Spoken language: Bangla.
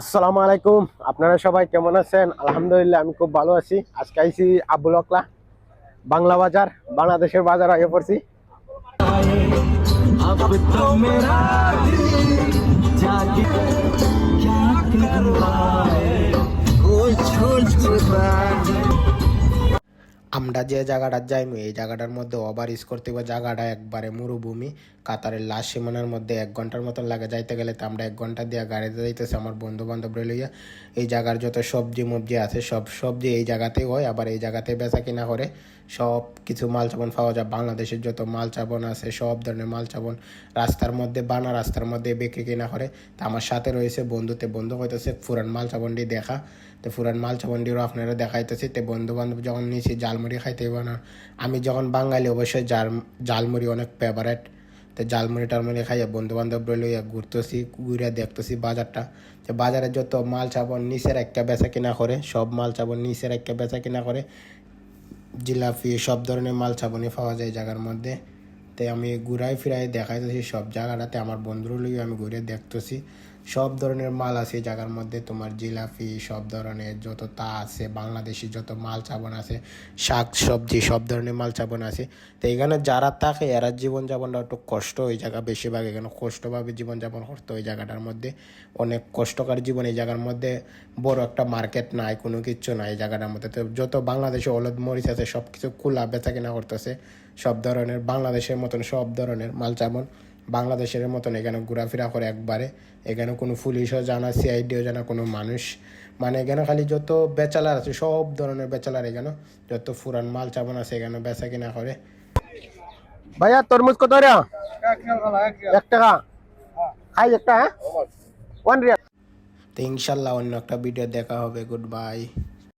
আসসালামু আলাইকুম। আপনারা সবাই কেমন আছেন? আলহামদুলিল্লাহ, আমি খুব ভালো আছি। আজকে আইছি আবুল অকলা বাংলা বাজার, বাংলাদেশের বাজার আগে পড়ছি। আমরা যে জায়গাটার যাইমু, এই জায়গাটার মধ্যে ওভার ইস করতে হবে জায়গাটা একবারে মরুভূমি। কাতারের লাশ সীমানার মধ্যে এক ঘণ্টার মতন লাগে যাইতে গেলে, তো আমরা এক ঘণ্টা দিয়ে গাড়িতে যাইতেছি। আমার বন্ধু বান্ধব লইয়া এই জায়গার যত সবজি মবজি আছে, সব সবজি এই জায়গাতেই হয়। আবার এই জায়গাতে বেচা কিনা করে সব কিছু মাল চাবন পাওয়া যায়। বাংলাদেশের যত মাল চাবন আছে, সব ধরনের মাল চাবন রাস্তার মধ্যে, বানা রাস্তার মধ্যে বেঁকে কিনা করে। তা আমার সাথে রয়েছে, বন্ধুতে বন্ধু হইতেছে ফুরান মাল চাবনটি দেখা। তো ফুরান মাল চাবনটিরও আপনারা দেখাইতেছি, তো বন্ধু বান্ধব যখন নিয়েছি জালমুড়ি খাইতে না। আমি যখন বাঙালি, অবশ্যই জাল জালমুড়ি অনেক ফেভারেট তো জালমুড়ি টালমুড়ি খাইয়া বন্ধু বান্ধব লইয়া ঘুরতেছি ঘুরে দেখতেছি বাজারটা। তো বাজারে যত মাল চাবন নিচের একটা বেচা কিনা করে, সব মাল চাবন নিচের একটা বেচা কিনা করে, জিলাপি, সব ধরনের মাল চাবনি পাওয়া যায় জায়গার মধ্যে। তাই আমি ঘুরাই ফিরাই দেখাইতেছি সব জায়গাটাতে, আমার বন্ধুর লইও আমি ঘুরে দেখতেছি। সব ধরনের মাল আছে জায়গার মধ্যে। তোমার জিলাপি, সব ধরনের যত তা আছে, বাংলাদেশি যত মাল চাবন আছে, শাক, সবজি, সব ধরনের মাল চাবন আছে। তো এখানে যারা থাকে, এরা জীবনযাপনটা একটু কষ্ট ওই জায়গা, বেশিরভাগ এখানে কষ্টভাবে জীবনযাপন করতে ওই জায়গাটার মধ্যে। অনেক কষ্টকর জীবন এই জায়গার মধ্যে। বড় একটা মার্কেট নাই, কোনো কিচ্ছু নাই এই জায়গাটার মধ্যে। তো যত বাংলাদেশে হলুদ মরিচ আছে সব কিছু খোলা বেচা কেনা করতেছে। সব ধরনের বাংলাদেশের মতন সব ধরনের মাল চাবন। বাংলাদেশের মতন এখানে ঘোরাফেরা করে একবারে। এখানে কোনো পুলিশও জানা সিআইডিও জানা কোনো মানুষ। মানে এখানে খালি যত বেচালার আছে সব ধরনের বেচালার এখানে। যত ফুরান মাল চাবন আছে এখানে বেচা কিনা করে। ভাইয়া তরমুজ কত রে? এক টাকা। খাই একটা হ্যাঁ? ওয়ান রিয়াল তো ইনশাল্লাহ অন্য একটা ভিডিও দেখা হবে। Good bye